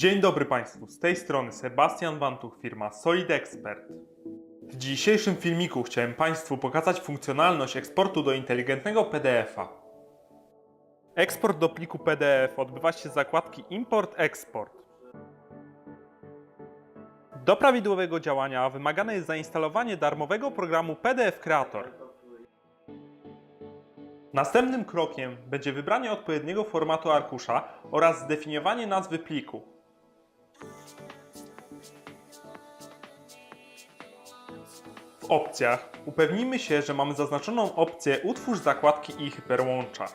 Dzień dobry Państwu, z tej strony Sebastian Bantuch, firma Solid Expert. W dzisiejszym filmiku chciałem Państwu pokazać funkcjonalność eksportu do inteligentnego PDF-a. Eksport do pliku PDF odbywa się z zakładki Import-Export. Do prawidłowego działania wymagane jest zainstalowanie darmowego programu PDF Creator. Następnym krokiem będzie wybranie odpowiedniego formatu arkusza oraz zdefiniowanie nazwy pliku. Opcjach upewnijmy się, że mamy zaznaczoną opcję Utwórz zakładki i hyperłącza.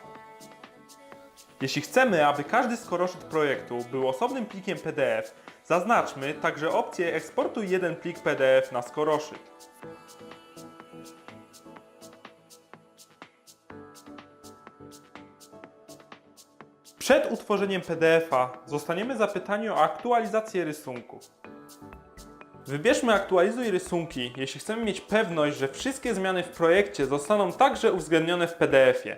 Jeśli chcemy, aby każdy skoroszyt projektu był osobnym plikiem PDF, zaznaczmy także opcję Eksportuj jeden plik PDF na skoroszyt. Przed utworzeniem PDF-a zostaniemy zapytani o aktualizację rysunków. Wybierzmy aktualizuj rysunki, jeśli chcemy mieć pewność, że wszystkie zmiany w projekcie zostaną także uwzględnione w PDF-ie.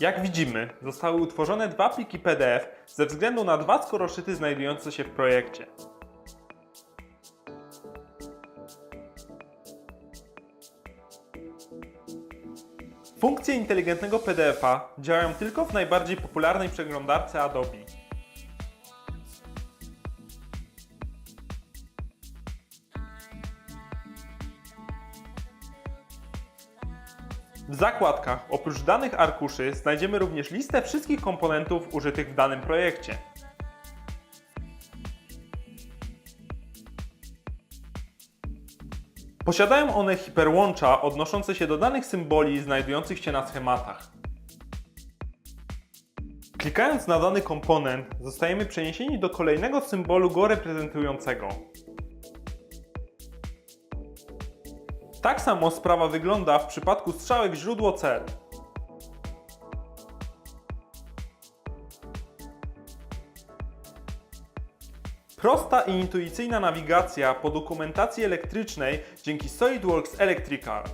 Jak widzimy, zostały utworzone dwa pliki PDF ze względu na dwa skoroszyty znajdujące się w projekcie. Funkcje inteligentnego PDF-a działają tylko w najbardziej popularnej przeglądarce Adobe. W zakładkach oprócz danych arkuszy znajdziemy również listę wszystkich komponentów użytych w danym projekcie. Posiadają one hiperłącza odnoszące się do danych symboli znajdujących się na schematach. Klikając na dany komponent, zostajemy przeniesieni do kolejnego symbolu go reprezentującego. Tak samo sprawa wygląda w przypadku strzałek źródło Prosta i intuicyjna nawigacja po dokumentacji elektrycznej dzięki SolidWorks Electrical.